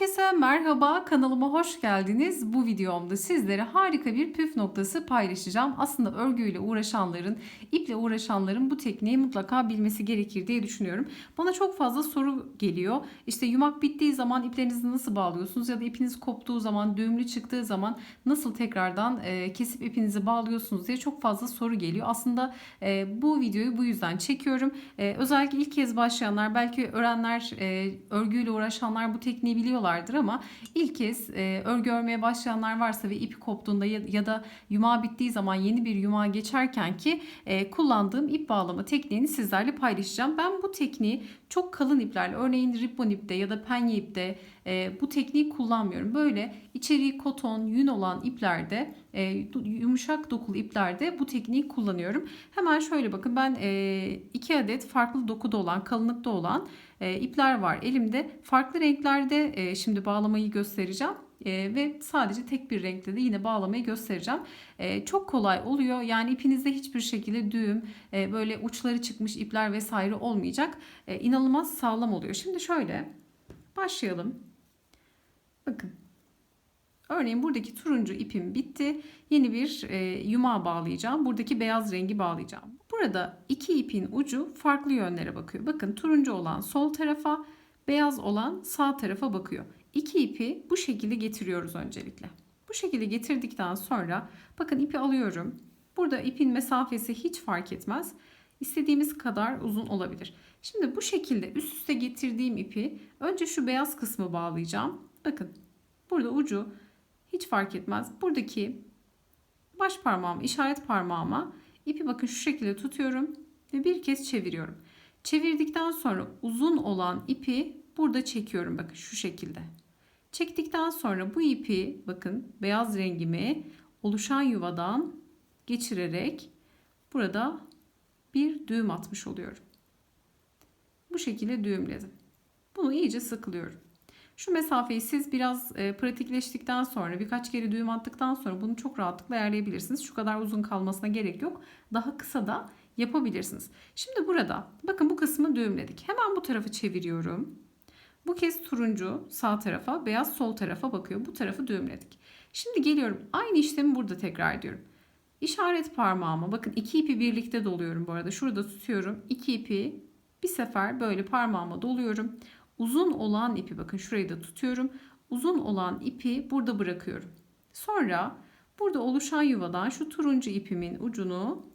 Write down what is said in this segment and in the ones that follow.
Herkese merhaba, kanalıma hoş geldiniz. Bu videomda sizlere harika bir püf noktası paylaşacağım. Aslında örgüyle uğraşanların, iple uğraşanların bu tekniği mutlaka bilmesi gerekir diye düşünüyorum. Bana çok fazla soru geliyor. İşte yumak bittiği zaman iplerinizi nasıl bağlıyorsunuz ya da ipiniz koptuğu zaman, düğümlü çıktığı zaman nasıl tekrardan e, kesip ipinizi bağlıyorsunuz diye çok fazla soru geliyor. Aslında e, bu videoyu bu yüzden çekiyorum. E, özellikle ilk kez başlayanlar, belki öğrenler, örgüyle uğraşanlar bu tekniği biliyorlardır ama ilk kez e, örgü örmeye başlayanlar varsa ve ipi koptuğunda ya, ya da yumağı bittiği zaman yeni bir yumağa geçerken ki e, kullandığım ip bağlama tekniğini sizlerle paylaşacağım. Ben bu tekniği çok kalın iplerle örneğin ribbon ipte ya da penye ipte e, bu tekniği kullanmıyorum. Böyle içeriği koton, yün olan iplerde e, yumuşak dokulu iplerde bu tekniği kullanıyorum. Hemen şöyle bakın ben e, iki adet farklı dokuda olan kalınlıkta olan e, ipler var elimde. Farklı renklerde e, şimdi bağlamayı göstereceğim. E, ve sadece tek bir renkte de yine bağlamayı göstereceğim. E, çok kolay oluyor. Yani ipinizde hiçbir şekilde düğüm, e, böyle uçları çıkmış ipler vesaire olmayacak. E, inanılmaz sağlam oluyor. Şimdi şöyle başlayalım. Bakın. Örneğin buradaki turuncu ipim bitti. Yeni bir e, yumağa bağlayacağım. Buradaki beyaz rengi bağlayacağım. Burada iki ipin ucu farklı yönlere bakıyor. Bakın turuncu olan sol tarafa, beyaz olan sağ tarafa bakıyor. İki ipi bu şekilde getiriyoruz öncelikle. Bu şekilde getirdikten sonra bakın ipi alıyorum. Burada ipin mesafesi hiç fark etmez. İstediğimiz kadar uzun olabilir. Şimdi bu şekilde üst üste getirdiğim ipi önce şu beyaz kısmı bağlayacağım. Bakın burada ucu hiç fark etmez. Buradaki baş parmağım, işaret parmağıma ipi bakın şu şekilde tutuyorum ve bir kez çeviriyorum. Çevirdikten sonra uzun olan ipi burada çekiyorum bakın şu şekilde. Çektikten sonra bu ipi bakın beyaz rengimi oluşan yuvadan geçirerek burada bir düğüm atmış oluyorum. Bu şekilde düğümledim. Bunu iyice sıkılıyorum. Şu mesafeyi siz biraz e, pratikleştikten sonra birkaç kere düğüm attıktan sonra bunu çok rahatlıkla ayarlayabilirsiniz. Şu kadar uzun kalmasına gerek yok. Daha kısa da yapabilirsiniz. Şimdi burada bakın bu kısmı düğümledik. Hemen bu tarafı çeviriyorum. Bu kez turuncu sağ tarafa, beyaz sol tarafa bakıyor. Bu tarafı düğümledik. Şimdi geliyorum. Aynı işlemi burada tekrar ediyorum. İşaret parmağıma bakın iki ipi birlikte doluyorum bu arada. Şurada tutuyorum. İki ipi bir sefer böyle parmağıma doluyorum. Uzun olan ipi bakın şurayı da tutuyorum. Uzun olan ipi burada bırakıyorum. Sonra burada oluşan yuvadan şu turuncu ipimin ucunu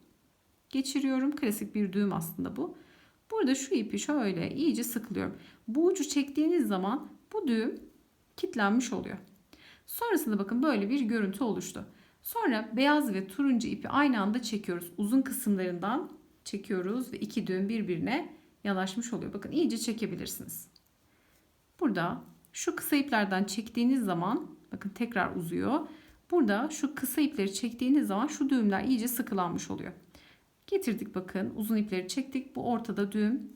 geçiriyorum. Klasik bir düğüm aslında bu. Burada şu ipi şöyle iyice sıkılıyorum. Bu ucu çektiğiniz zaman bu düğüm kilitlenmiş oluyor. Sonrasında bakın böyle bir görüntü oluştu. Sonra beyaz ve turuncu ipi aynı anda çekiyoruz. Uzun kısımlarından çekiyoruz ve iki düğüm birbirine yanaşmış oluyor. Bakın iyice çekebilirsiniz. Burada şu kısa iplerden çektiğiniz zaman bakın tekrar uzuyor. Burada şu kısa ipleri çektiğiniz zaman şu düğümler iyice sıkılanmış oluyor. Getirdik bakın uzun ipleri çektik. Bu ortada düğüm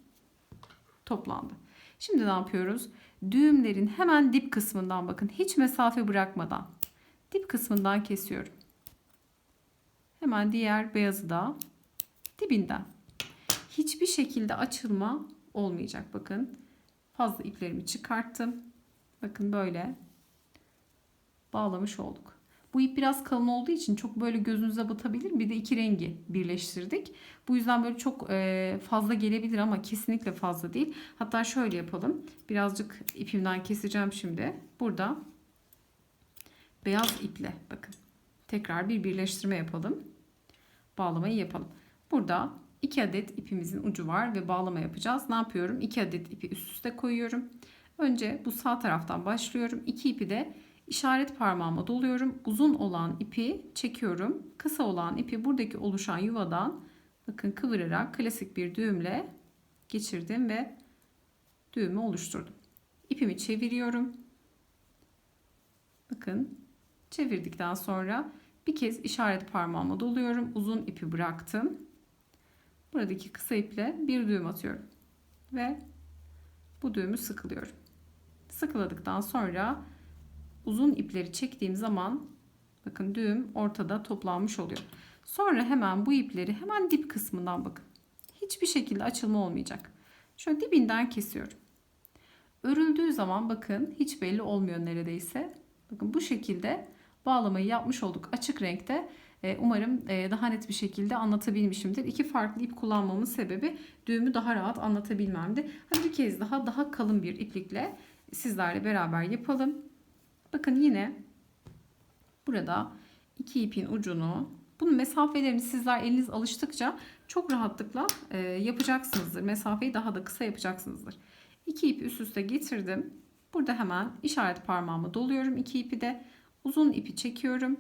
toplandı. Şimdi ne yapıyoruz? Düğümlerin hemen dip kısmından bakın hiç mesafe bırakmadan dip kısmından kesiyorum. Hemen diğer beyazı da dibinden. Hiçbir şekilde açılma olmayacak bakın. Fazla iplerimi çıkarttım. Bakın böyle bağlamış olduk. Bu ip biraz kalın olduğu için çok böyle gözünüze batabilir. Bir de iki rengi birleştirdik. Bu yüzden böyle çok fazla gelebilir ama kesinlikle fazla değil. Hatta şöyle yapalım. Birazcık ipimden keseceğim şimdi. Burada beyaz iple bakın. Tekrar bir birleştirme yapalım. Bağlamayı yapalım. Burada 2 adet ipimizin ucu var ve bağlama yapacağız. Ne yapıyorum? 2 adet ipi üst üste koyuyorum. Önce bu sağ taraftan başlıyorum. 2 ipi de işaret parmağıma doluyorum. Uzun olan ipi çekiyorum. Kısa olan ipi buradaki oluşan yuvadan bakın kıvırarak klasik bir düğümle geçirdim ve düğümü oluşturdum. İpimi çeviriyorum. Bakın çevirdikten sonra bir kez işaret parmağıma doluyorum. Uzun ipi bıraktım. Buradaki kısa iple bir düğüm atıyorum. Ve bu düğümü sıkılıyorum. Sıkıladıktan sonra uzun ipleri çektiğim zaman bakın düğüm ortada toplanmış oluyor. Sonra hemen bu ipleri hemen dip kısmından bakın. Hiçbir şekilde açılma olmayacak. Şöyle dibinden kesiyorum. Örüldüğü zaman bakın hiç belli olmuyor neredeyse. Bakın bu şekilde bağlamayı yapmış olduk açık renkte. E, Umarım e, daha net bir şekilde anlatabilmişimdir. İki farklı ip kullanmamın sebebi düğümü daha rahat anlatabilmemdi. Hadi bir kez daha daha kalın bir iplikle sizlerle beraber yapalım. Bakın yine burada iki ipin ucunu bunun mesafelerini sizler eliniz alıştıkça çok rahatlıkla e, yapacaksınızdır. Mesafeyi daha da kısa yapacaksınızdır. İki ipi üst üste getirdim. Burada hemen işaret parmağımı doluyorum. iki ipi de uzun ipi çekiyorum.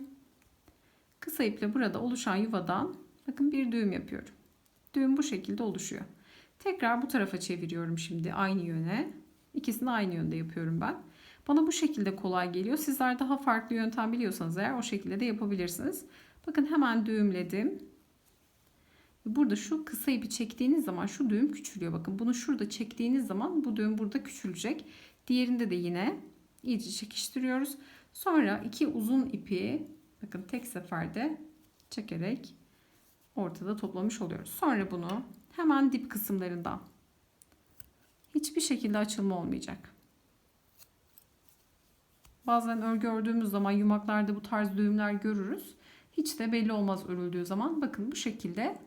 Kısa iple burada oluşan yuvadan bakın bir düğüm yapıyorum. Düğüm bu şekilde oluşuyor. Tekrar bu tarafa çeviriyorum şimdi aynı yöne. İkisini aynı yönde yapıyorum ben. Bana bu şekilde kolay geliyor. Sizler daha farklı yöntem biliyorsanız eğer o şekilde de yapabilirsiniz. Bakın hemen düğümledim. Burada şu kısa ipi çektiğiniz zaman şu düğüm küçülüyor. Bakın bunu şurada çektiğiniz zaman bu düğüm burada küçülecek. Diğerinde de yine iyice çekiştiriyoruz. Sonra iki uzun ipi bakın tek seferde çekerek ortada toplamış oluyoruz. Sonra bunu hemen dip kısımlarından hiçbir şekilde açılma olmayacak. Bazen örgü ördüğümüz zaman yumaklarda bu tarz düğümler görürüz. Hiç de belli olmaz örüldüğü zaman. Bakın bu şekilde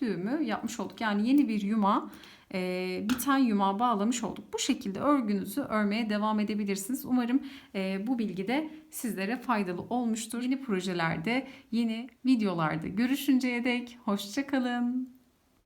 düğümü yapmış olduk. Yani yeni bir yuma e, biten yumağa bağlamış olduk. Bu şekilde örgünüzü örmeye devam edebilirsiniz. Umarım e, bu bilgi de sizlere faydalı olmuştur. Yeni projelerde, yeni videolarda görüşünceye dek hoşçakalın.